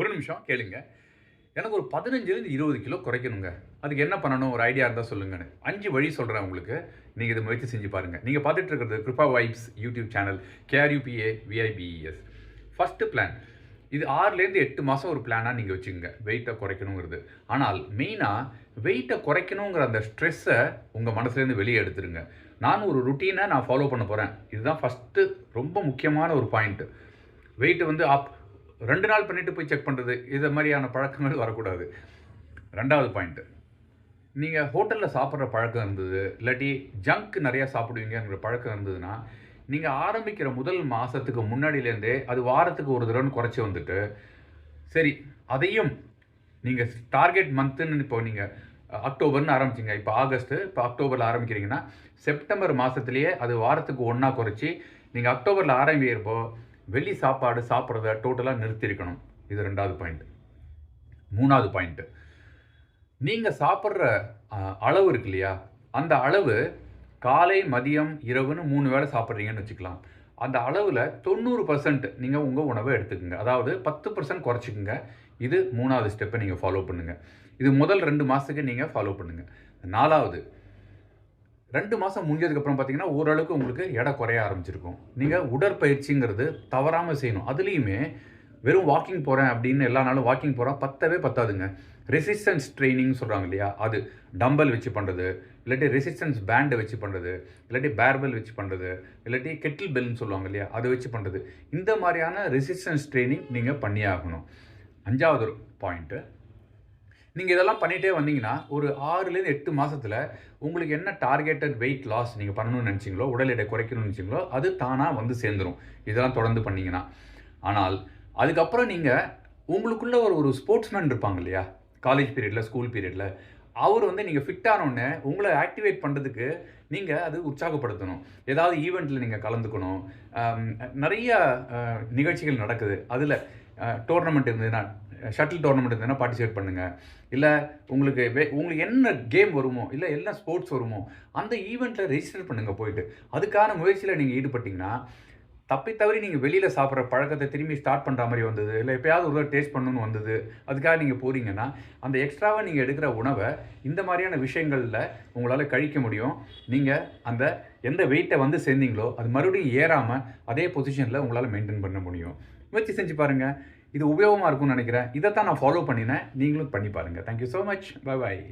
ஒரு நிமிஷம் கேளுங்க. எனக்கு ஒரு பதினஞ்சுலேருந்து இருபது கிலோ குறைக்கணுங்க. அதுக்கு என்ன பண்ணணும்? ஒரு ஐடியா இருந்தால் சொல்லுங்கன்னு. அஞ்சு வழி சொல்கிறேன் உங்களுக்கு. நீங்கள் இதை முயற்சி செஞ்சு பாருங்கள் நீங்கள் பார்த்துட்டு இருக்கிறது Kirupa vibes YouTube channel K R U P A V I B E S first plan இது ஆறுலேருந்து எட்டு மாதம் ஒரு பிளானாக நீங்கள் வச்சுக்கோங்க. வெயிட்டை குறைக்கணுங்கிறது. ஆனால் மெயினாக வெயிட்டை குறைக்கணுங்கிற அந்த ஸ்ட்ரெஸ்ஸை உங்கள் மனசுலேருந்து வெளியே எடுத்துருங்க. நான் ஒரு ருட்டீனை நான் ஃபாலோ பண்ண போகிறேன் இதுதான் ஃபஸ்ட்டு ரொம்ப முக்கியமான ஒரு பாயிண்ட்டு வெயிட்டு வந்து அப் ரெண்டு நாள் பண்ணிட்டு போய் செக் பண்ணுறது இது மாதிரியான பழக்கங்கள் வரக்கூடாது. ரெண்டாவது பாயிண்ட்டு நீங்கள் ஹோட்டலில் சாப்பிட்ற பழக்கம் இருந்தது இல்லாட்டி ஜங்க் நிறையா சாப்பிடுவீங்கிற பழக்கம் இருந்ததுன்னா நீங்கள் ஆரம்பிக்கிற முதல் மாதத்துக்கு முன்னாடியிலேருந்தே அது வாரத்துக்கு ஒரு தடவை குறைச்சி வந்துட்டு சரி அதையும் நீங்கள் டார்கெட் மந்த்துன்னு இப்போ நீங்கள் அக்டோபர்னு ஆரம்பிச்சிங்க. இப்போ ஆகஸ்ட்டு இப்போ அக்டோபரில் ஆரம்பிக்கிறீங்கன்னா செப்டம்பர் மாதத்துலேயே அது வாரத்துக்கு ஒன்றா குறைச்சி நீங்கள் அக்டோபரில் ஆரம்பிக்கிறப்போ வெளி சாப்பாடு சாப்பிட்றத டோட்டலாக நிறுத்தியிருக்கணும். இது ரெண்டாவது பாயிண்ட் மூணாவது பாயிண்ட்டு நீங்கள் சாப்பிட்ற அளவு இருக்கு இல்லையா? அந்த அளவு காலை மதியம் இரவுன்னு மூணு வேளை சாப்பிட்றீங்கன்னு வச்சுக்கலாம். அந்த அளவில் தொண்ணூறு பர்சன்ட் நீங்கள் உங்கள் உணவை எடுத்துக்கோங்க. அதாவது பத்து பர்சன்ட் குறைச்சிக்கோங்க. இது மூணாவது ஸ்டெப்பை நீங்கள் ஃபாலோ பண்ணுங்கள் இது முதல் ரெண்டு மாதத்துக்கு நீங்கள் ஃபாலோ பண்ணுங்கள் நாலாவது ரெண்டு மாதம் முடிஞ்சதுக்கப்புறம் பார்த்தீங்கன்னா ஓரளவுக்கு உங்களுக்கு எடை குறைய ஆரம்பிச்சிருக்கும். நீங்கள் உடற்பயிற்சிங்கிறது தவறாமல் செய்யணும். அதுலேயுமே வெறும் வாக்கிங் போகிறேன் அப்படின்னு எல்லா நாளும் வாக்கிங் போகிறேன் பத்தவே பத்தாதுங்க. ரெசிஸ்டன்ஸ் ட்ரைனிங் சொல்கிறாங்க இல்லையா? அது டம்பல் வச்சு பண்ணுறது இல்லாட்டி ரெசிஸ்டன்ஸ் பேண்டை வச்சு பண்ணுறது இல்லாட்டி பேர்பெல் வச்சு பண்ணுறது இல்லாட்டி கெட்டில் பெல்னு சொல்லுவாங்க இல்லையா? அதை வச்சு பண்ணுறது இந்த மாதிரியான ரெசிஸ்டன்ஸ் ட்ரைனிங் நீங்கள் பண்ணியே ஆகணும். அஞ்சாவது பாயிண்ட்டு நீங்கள் இதெல்லாம் பண்ணிகிட்டே வந்தீங்கன்னா ஒரு ஆறுலேருந்து எட்டு மாதத்தில் உங்களுக்கு என்ன டார்கெட்டட் வெயிட் லாஸ் நீங்கள் பண்ணணும்னு நினச்சிங்களோ உடல் எடை குறைக்கணும்னு நினச்சிங்களோ அது தானாக வந்து சேர்ந்துடும் இதெல்லாம் தொடர்ந்து பண்ணிங்கன்னா. ஆனால் அதுக்கப்புறம் நீங்கள் உங்களுக்குள்ள ஒரு ஒரு ஸ்போர்ட்ஸ்மேன் இருப்பாங்க இல்லையா? காலேஜ் பீரியடில் ஸ்கூல் பீரியடில் அவர் வந்து நீங்கள் ஃபிட்டானோடனே உங்களை ஆக்டிவேட் பண்ணுறதுக்கு நீங்கள் அது உற்சாகப்படுத்தணும். ஏதாவது ஈவெண்ட்டில் நீங்கள் கலந்துக்கணும். நிறைய நிகழ்ச்சிகள் நடக்குது. அதில் டோர்னமெண்ட் இருந்ததுன்னா ஷட்டில் டோர்னமெண்ட் இருந்ததுன்னா பார்ட்டிசிபேட் பண்ணுங்கள் இல்லை உங்களுக்கு வே உங்களுக்கு என்ன கேம் வருமோ இல்லை என்ன ஸ்போர்ட்ஸ் வருமோ அந்த ஈவெண்ட்டில் ரெஜிஸ்டர் பண்ணுங்கள் போயிட்டு. அதுக்கான முயற்சியில் நீங்கள் ஈடுபட்டிங்கன்னா தப்பி தவறி நீங்கள் வெளியில் சாப்பிட்ற பழக்கத்தை திரும்பி ஸ்டார்ட் பண்ணுற மாதிரி வந்தது இல்லை எப்பயாவது ஒரு டேஸ்ட் பண்ணணும்னு வந்தது அதுக்காக நீங்கள் போகிறீங்கன்னா அந்த எக்ஸ்ட்ராவாக நீங்கள் எடுக்கிற உணவை இந்த மாதிரியான விஷயங்களில் உங்களால் கழிக்க முடியும். நீங்கள் அந்த எந்த வெயிட்டை வந்து சேர்ந்தீங்களோ அது மறுபடியும் ஏறாமல் அதே பொசிஷனில் உங்களால் மெயின்டைன் பண்ண முடியும். முயற்சி செஞ்சு பாருங்கள் இது உபயோகமாக இருக்கும்னு நினைக்கிறேன். இதை தான் நான் ஃபாலோ பண்ணினேன். நீங்களும் பண்ணி பாருங்கள் thank you so much bye bye